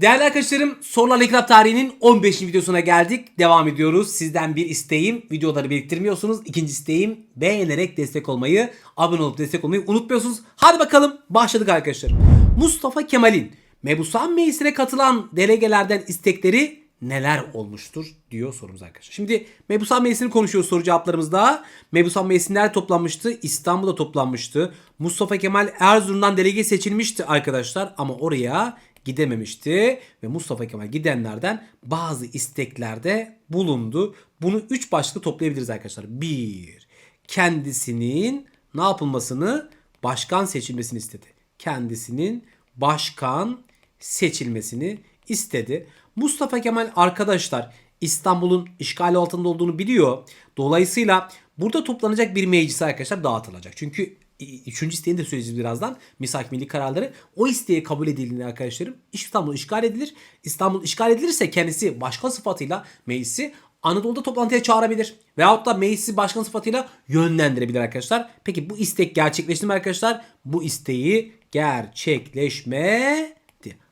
Değerli arkadaşlarım Sorularla İnkılap tarihinin 15. videosuna geldik. Devam ediyoruz. Sizden bir isteğim videoları biriktirmiyorsunuz. İkinci isteğim beğenerek destek olmayı, abone olup destek olmayı unutmuyorsunuz. Hadi bakalım başladık arkadaşlar. Mustafa Kemal'in Mebusan Meclisi'ne katılan delegelerden istekleri neler olmuştur diyor sorumuz arkadaşlar. Şimdi Mebusan Meclisi'ni konuşuyoruz soru cevaplarımızda. Mebusan Meclisi nerede toplanmıştı? İstanbul'da toplanmıştı. Mustafa Kemal Erzurum'dan delege seçilmişti arkadaşlar ama oraya gidememişti ve Mustafa Kemal gidenlerden bazı isteklerde bulundu. Bunu 3 başlıklı toplayabiliriz arkadaşlar. 1. Kendisinin ne yapılmasını başkan seçilmesini istedi. Kendisinin başkan seçilmesini istedi. Mustafa Kemal arkadaşlar İstanbul'un işgali altında olduğunu biliyor. Dolayısıyla burada toplanacak bir meclis arkadaşlar dağıtılacak. Çünkü üçüncü isteğini de söyleyeceğiz birazdan. Misak milli kararları. O isteği kabul edildiğinde arkadaşlarım İstanbul işgal edilir. İstanbul işgal edilirse kendisi başkan sıfatıyla meclisi Anadolu'da toplantıya çağırabilir. Veyahut da meclisi başkan sıfatıyla yönlendirebilir arkadaşlar. Peki bu istek gerçekleşti mi arkadaşlar? Bu isteği gerçekleşmedi.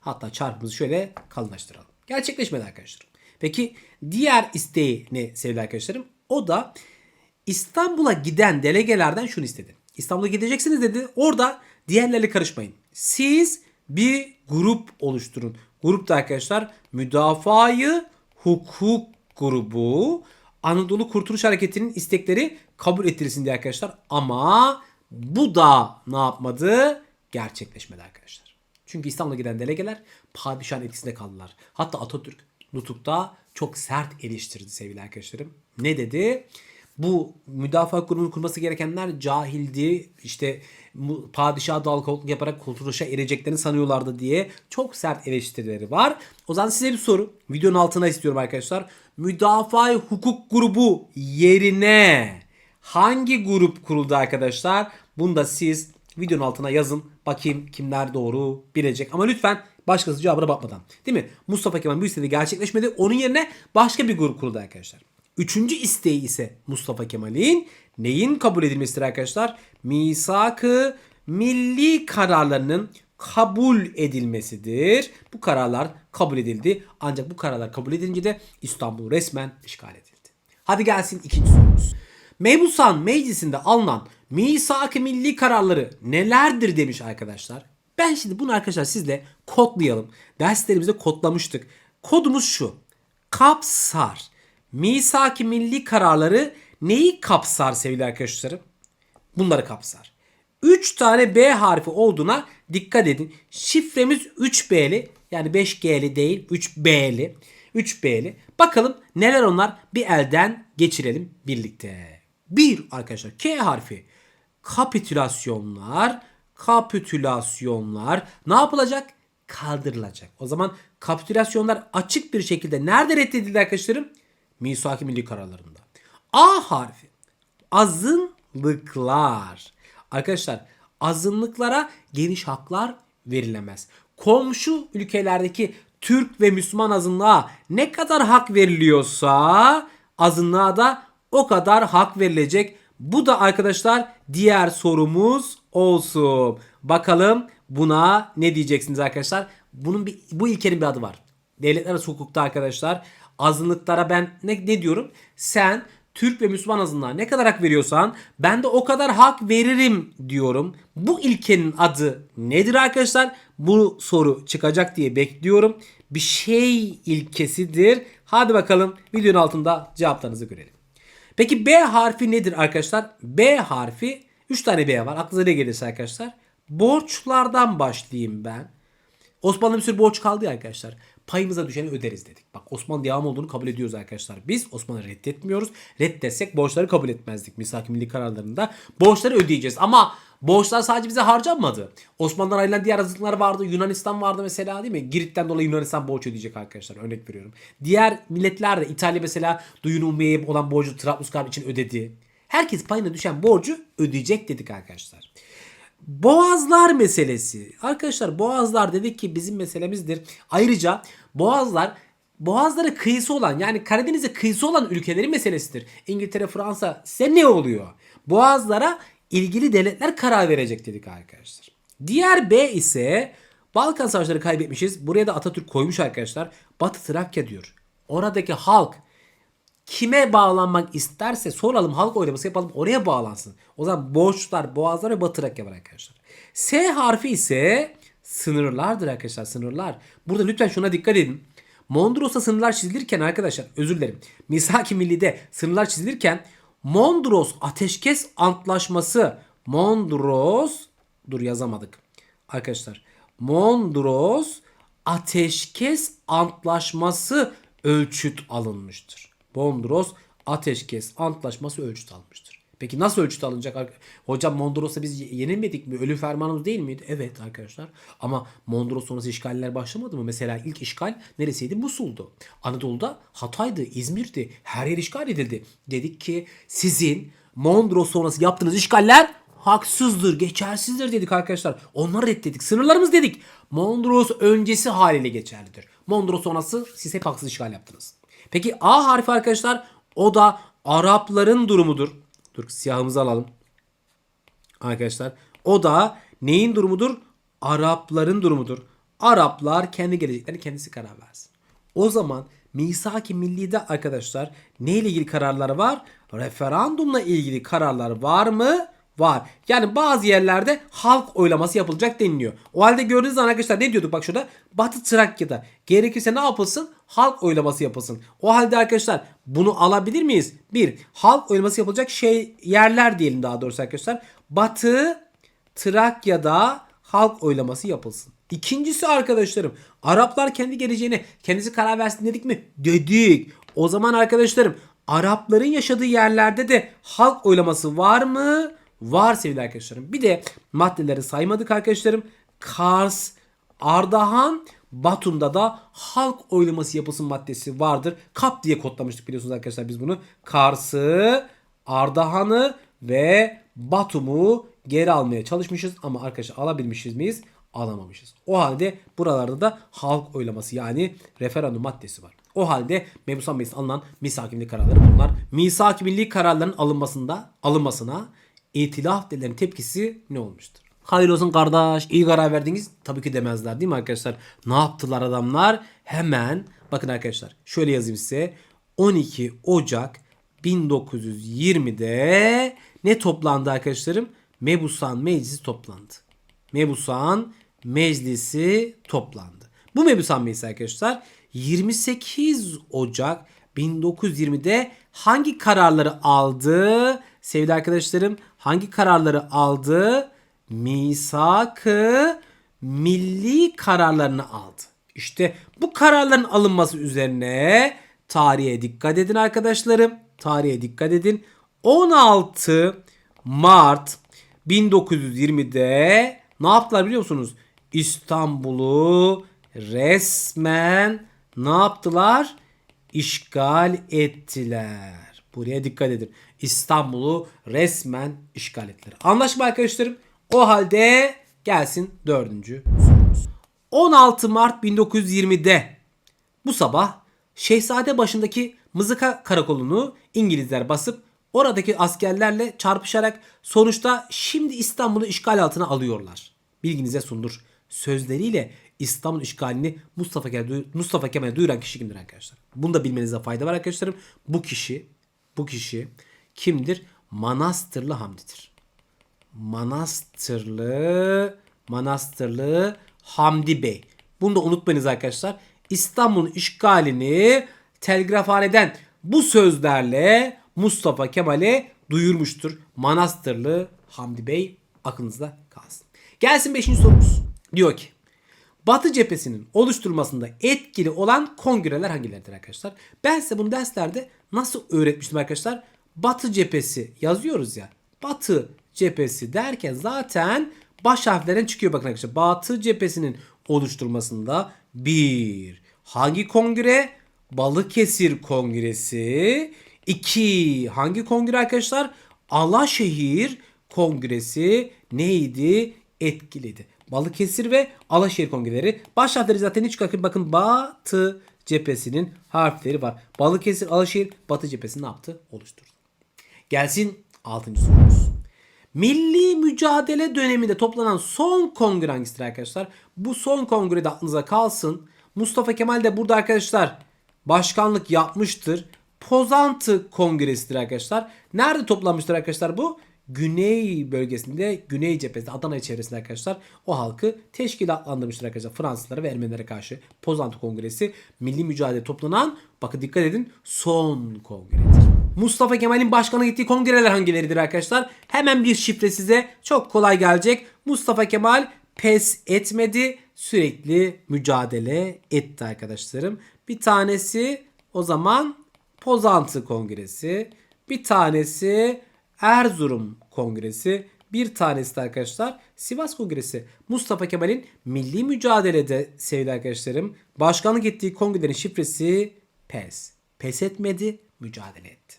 Hatta çarpımızı şöyle kalınlaştıralım. Gerçekleşmedi arkadaşlar. Peki diğer isteği ne sevgili arkadaşlarım? O da İstanbul'a giden delegelerden şunu istedi. İstanbul'a gideceksiniz dedi. Orada diğerlerle karışmayın. Siz bir grup oluşturun. Grupta arkadaşlar müdafayı hukuk grubu Anadolu Kurtuluş Hareketi'nin istekleri kabul ettirilsin diye arkadaşlar. Ama bu da ne yapmadı? Gerçekleşmedi arkadaşlar. Çünkü İstanbul'a giden delegeler padişahın etkisinde kaldılar. Hatta Atatürk Nutuk'ta çok sert eleştirdi sevgili arkadaşlarım. Ne dedi? Bu müdafaa grubunun kurması gerekenler cahildi. İşte bu padişah dal kolluk yaparak kurtuluşa ereceklerini sanıyorlardı diye çok sert eleştirileri var. O zaman size bir soru. Videonun altına istiyorum arkadaşlar. Müdafaa hukuk grubu yerine hangi grup kuruldu arkadaşlar? Bunu da siz videonun altına yazın. Bakayım kimler doğru bilecek. Ama lütfen başkası cevabına bakmadan. Değil mi? Mustafa Kemal bu istediği gerçekleşmedi. Onun yerine başka bir grup kuruldu arkadaşlar. Üçüncü isteği ise Mustafa Kemal'in neyin kabul edilmesidir arkadaşlar? Misak-ı milli kararlarının kabul edilmesidir. Bu kararlar kabul edildi. Ancak bu kararlar kabul edilince de İstanbul resmen işgal edildi. Hadi gelsin ikinci sorumuz. Mebusan Meclisi'nde alınan misak-ı milli kararları nelerdir demiş arkadaşlar. Ben şimdi bunu arkadaşlar sizle kodlayalım. Derslerimizde kodlamıştık. Kodumuz şu. Kapsar. Misak-ı milli kararları neyi kapsar sevgili arkadaşlarım? Bunları kapsar. 3 tane B harfi olduğuna dikkat edin. Şifremiz 3B'li yani 5G'li değil 3B'li. 3B'li. Bakalım neler onlar bir elden geçirelim birlikte. 1 arkadaşlar K harfi. Kapitülasyonlar, kapitülasyonlar ne yapılacak? Kaldırılacak. O zaman kapitülasyonlar açık bir şekilde nerede reddedildi arkadaşlarım? Misak-ı Milli kararlarında. A harfi. Azınlıklar. Arkadaşlar azınlıklara geniş haklar verilemez. Komşu ülkelerdeki Türk ve Müslüman azınlığa ne kadar hak veriliyorsa azınlığa da o kadar hak verilecek. Bu da arkadaşlar diğer sorumuz olsun. Bakalım buna ne diyeceksiniz arkadaşlar? Bunun bir, bu ilkenin bir adı var. Devletler arası hukukta arkadaşlar azınlıklara ben ne, ne diyorum? Sen Türk ve Müslüman azınlığa ne kadar hak veriyorsan ben de o kadar hak veririm diyorum. Bu ilkenin adı nedir arkadaşlar? Bu soru çıkacak diye bekliyorum. Bir şey ilkesidir. Hadi bakalım videonun altında cevaplarınızı görelim. Peki B harfi nedir arkadaşlar? B harfi 3 tane B var. Aklınıza ne gelirse arkadaşlar. Borçlardan başlayayım ben. Osmanlı'da bir sürü borç kaldı ya arkadaşlar. Payımıza düşeni öderiz dedik. Bak Osmanlı devam olduğunu kabul ediyoruz arkadaşlar. Biz Osmanlı'yı reddetmiyoruz. Reddetsek borçları kabul etmezdik. Misak-ı milli kararlarında borçları ödeyeceğiz. Ama borçlar sadece bize harcanmadı. Osmanlı'dan ayrılan diğer azınlıklar vardı. Yunanistan vardı mesela değil mi? Girit'ten dolayı Yunanistan borç ödeyecek arkadaşlar. Örnek veriyorum. Diğer milletler de İtalya mesela Duyun olan borcu Trablusgarp için ödedi. Herkes payına düşen borcu ödeyecek dedik arkadaşlar. Boğazlar meselesi. Arkadaşlar boğazlar dedik ki bizim meselemizdir. Ayrıca boğazlar boğazlara kıyısı olan yani Karadeniz'e kıyısı olan ülkelerin meselesidir. İngiltere, Fransa size ne oluyor? Boğazlara ilgili devletler karar verecek dedik arkadaşlar. Diğer B ise Balkan Savaşları kaybetmişiz. Buraya da Atatürk koymuş arkadaşlar. Batı Trakya diyor. Oradaki halk kime bağlanmak isterse soralım halk oylaması yapalım oraya bağlansın. O zaman borçlar, boğazlar ve Batı arkadaşlar. S harfi ise sınırlardır arkadaşlar sınırlar. Burada lütfen şuna dikkat edin. Mondros'ta sınırlar çizilirken arkadaşlar özür dilerim. Misaki Milli'de sınırlar çizilirken Mondros Ateşkes Antlaşması Mondros dur yazamadık. Arkadaşlar Mondros Ateşkes Antlaşması ölçüt alınmıştır. Mondros Ateşkes Antlaşması ölçüt alınmıştır. Peki nasıl ölçüt alınacak? Hocam Mondros'ta biz yenilmedik mi? Ölü fermanımız değil miydi? Evet arkadaşlar. Ama Mondros sonrası işgaller başlamadı mı? Mesela ilk işgal neresiydi? Musul'du. Anadolu'da Hatay'dı, İzmir'di. Her yer işgal edildi. Dedik ki sizin Mondros sonrası yaptığınız işgaller haksızdır, geçersizdir dedik arkadaşlar. Onları reddedik. Sınırlarımız dedik. Mondros öncesi haliyle geçerlidir. Mondros sonrası siz hep haksız işgal yaptınız. Peki A harfi arkadaşlar o da Arapların durumudur. Dur siyahımızı alalım. Arkadaşlar o da neyin durumudur? Arapların durumudur. Araplar kendi geleceklerini kendisi karar versin. O zaman Misak-ı Milli'de arkadaşlar ne ile ilgili kararlar var? Referandumla ilgili kararlar var mı? Var. Yani bazı yerlerde halk oylaması yapılacak deniliyor. O halde gördüğünüz zaman arkadaşlar ne diyorduk bak şurada? Batı Trakya'da gerekirse ne yapılsın? Halk oylaması yapılsın. O halde arkadaşlar bunu alabilir miyiz? Bir, halk oylaması yapılacak şey yerler diyelim daha doğrusu arkadaşlar. Batı Trakya'da halk oylaması yapılsın. İkincisi arkadaşlarım Araplar kendi geleceğine kendisi karar versin dedik mi? Dedik. O zaman arkadaşlarım Arapların yaşadığı yerlerde de halk oylaması var mı? Var sevgili arkadaşlarım. Bir de maddeleri saymadık arkadaşlarım. Kars, Ardahan, Batum'da da halk oylaması yapılsın maddesi vardır. Kap diye kodlamıştık biliyorsunuz arkadaşlar biz bunu. Kars'ı, Ardahan'ı ve Batum'u geri almaya çalışmışız ama arkadaşlar alabilmişiz miyiz? Alamamışız. O halde buralarda da halk oylaması yani referandum maddesi var. O halde Mebusan Meclisi'nde alınan milli kararları bunlar. Misak-ı milli kararların alınmasında alınmasına itilaf denilen tepkisi ne olmuştur? Hayır olsun kardeş iyi karar verdiniz. Tabii ki demezler değil mi arkadaşlar? Ne yaptılar adamlar? Hemen bakın arkadaşlar şöyle yazayım size. 12 Ocak 1920'de ne toplandı arkadaşlarım? Mebusan Meclisi toplandı. Mebusan Meclisi toplandı. Bu Mebusan Meclisi arkadaşlar 28 Ocak 1920'de hangi kararları aldı? Sevgili arkadaşlarım hangi kararları aldı? Misak-ı milli kararlarını aldı. İşte bu kararların alınması üzerine tarihe dikkat edin arkadaşlarım. Tarihe dikkat edin. 16 Mart 1920'de ne yaptılar biliyor musunuz? İstanbul'u resmen ne yaptılar? İşgal ettiler. Buraya dikkat edin. İstanbul'u resmen işgal ettiler. Anlaşma arkadaşlarım. O halde gelsin dördüncü sorumuz. 16 Mart 1920'de bu sabah Şehzade başındaki Mızıka karakolunu İngilizler basıp oradaki askerlerle çarpışarak sonuçta şimdi İstanbul'u işgal altına alıyorlar. Bilginize sundur. Sözleriyle İstanbul işgalini Mustafa Kemal, Mustafa Kemal'e duyuran kişi kimdir arkadaşlar? Bunu da bilmenize fayda var arkadaşlarım. Bu kişi bu kişi kimdir? Manastırlı Hamdi'dir. Manastırlı Manastırlı Hamdi Bey. Bunu da unutmayınız arkadaşlar. İstanbul'un işgalini telgrafhaneden bu sözlerle Mustafa Kemal'e duyurmuştur. Manastırlı Hamdi Bey aklınızda kalsın. Gelsin 5. sorumuz. Diyor ki Batı cephesinin oluşturulmasında etkili olan kongreler hangileridir arkadaşlar? Ben size bunu derslerde nasıl öğretmiştim arkadaşlar? Batı cephesi yazıyoruz ya. Batı cephesi derken zaten baş harflerden çıkıyor bakın arkadaşlar. Batı cephesinin oluşturulmasında bir hangi kongre? Balıkesir Kongresi. 2. Hangi kongre arkadaşlar? Alaşehir Kongresi neydi? Etkiliydi. Balıkesir ve Alaşehir kongreleri. Baş harfleri zaten hiç bakın. Bakın Batı cephesinin harfleri var. Balıkesir, Alaşehir, Batı cephesini ne yaptı? Oluşturdu. Gelsin 6. sorumuz. Milli mücadele döneminde toplanan son kongre hangisidir arkadaşlar? Bu son kongrede aklınıza kalsın. Mustafa Kemal de burada arkadaşlar başkanlık yapmıştır. Pozantı Kongresi'dir arkadaşlar. Nerede toplanmıştır arkadaşlar bu? Güney bölgesinde, Güney cephesinde, Adana çevresinde arkadaşlar o halkı teşkilatlandırmıştır arkadaşlar. Fransızlara ve Ermenilere karşı Pozantı Kongresi milli mücadele toplanan bakın dikkat edin son kongredir. Mustafa Kemal'in başkanı gittiği kongreler hangileridir arkadaşlar? Hemen bir şifre size çok kolay gelecek. Mustafa Kemal pes etmedi. Sürekli mücadele etti arkadaşlarım. Bir tanesi o zaman Pozantı Kongresi. Bir tanesi Erzurum Kongresi. Bir tanesi de arkadaşlar Sivas Kongresi. Mustafa Kemal'in milli mücadelede sevgili arkadaşlarım başkanlık ettiği kongrelerin şifresi PES. Pes etmedi, mücadele etti.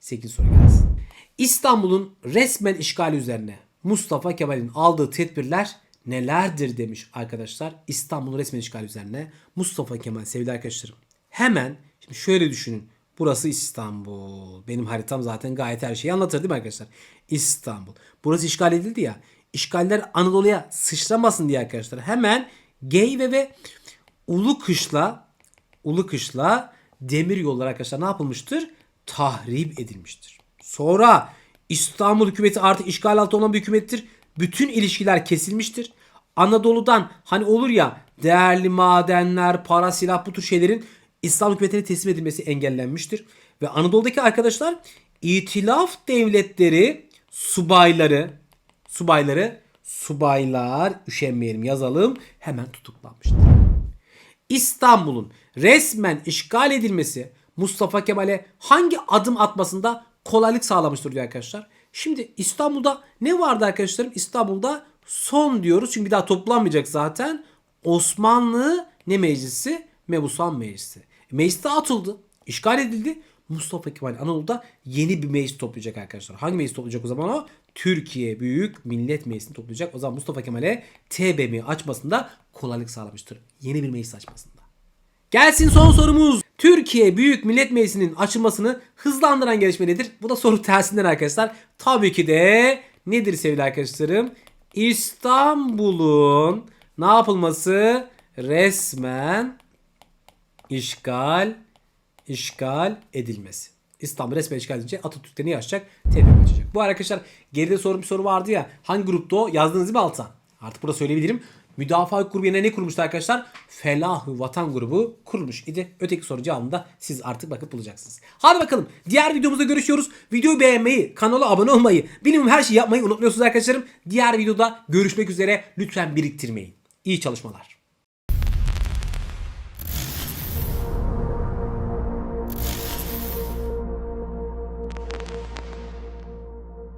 8 soru gelsin. İstanbul'un resmen işgali üzerine Mustafa Kemal'in aldığı tedbirler nelerdir demiş arkadaşlar. İstanbul'un resmen işgali üzerine Mustafa Kemal sevgili arkadaşlarım. Hemen şimdi şöyle düşünün. Burası İstanbul. Benim haritam zaten gayet her şeyi anlatır değil mi arkadaşlar? İstanbul. Burası işgal edildi ya. İşgaller Anadolu'ya sıçramasın diye arkadaşlar. Hemen Geyve ve Ulu Kışla Ulu Kışla demir yolları arkadaşlar ne yapılmıştır? Tahrip edilmiştir. Sonra İstanbul hükümeti artık işgal altı olan bir hükümettir. Bütün ilişkiler kesilmiştir. Anadolu'dan hani olur ya değerli madenler, para, silah bu tür şeylerin İslam hükümetine teslim edilmesi engellenmiştir. Ve Anadolu'daki arkadaşlar itilaf devletleri subayları subayları subaylar üşenmeyelim yazalım hemen tutuklanmıştır. İstanbul'un resmen işgal edilmesi Mustafa Kemal'e hangi adım atmasında kolaylık sağlamıştır diyor arkadaşlar. Şimdi İstanbul'da ne vardı arkadaşlarım? İstanbul'da son diyoruz çünkü bir daha toplanmayacak zaten. Osmanlı ne meclisi? Mebusan Meclisi. Meclis de atıldı. işgal edildi. Mustafa Kemal Anadolu'da yeni bir meclis toplayacak arkadaşlar. Hangi meclis toplayacak o zaman o? Türkiye Büyük Millet Meclisi'ni toplayacak. O zaman Mustafa Kemal'e TBMM'i açmasında kolaylık sağlamıştır. Yeni bir meclis açmasında. Gelsin son sorumuz. Türkiye Büyük Millet Meclisi'nin açılmasını hızlandıran gelişme nedir? Bu da soru tersinden arkadaşlar. Tabii ki de nedir sevgili arkadaşlarım? İstanbul'un ne yapılması? Resmen işgal işgal edilmesi. İstanbul resmen işgal edince Atatürk'te ne yaşayacak? TBMM açacak. Bu arkadaşlar geride sorun bir soru vardı ya. Hangi grupta o? Yazdınız değil mi alta? Artık burada söyleyebilirim. Müdafaa grubu yerine ne kurmuştu arkadaşlar? Felah-ı Vatan grubu kurulmuş idi. Öteki soru cevabını da siz artık bakıp bulacaksınız. Hadi bakalım. Diğer videomuzda görüşüyoruz. Videoyu beğenmeyi, kanala abone olmayı, bilimum her şeyi yapmayı unutmuyorsunuz arkadaşlarım. Diğer videoda görüşmek üzere. Lütfen biriktirmeyin. İyi çalışmalar.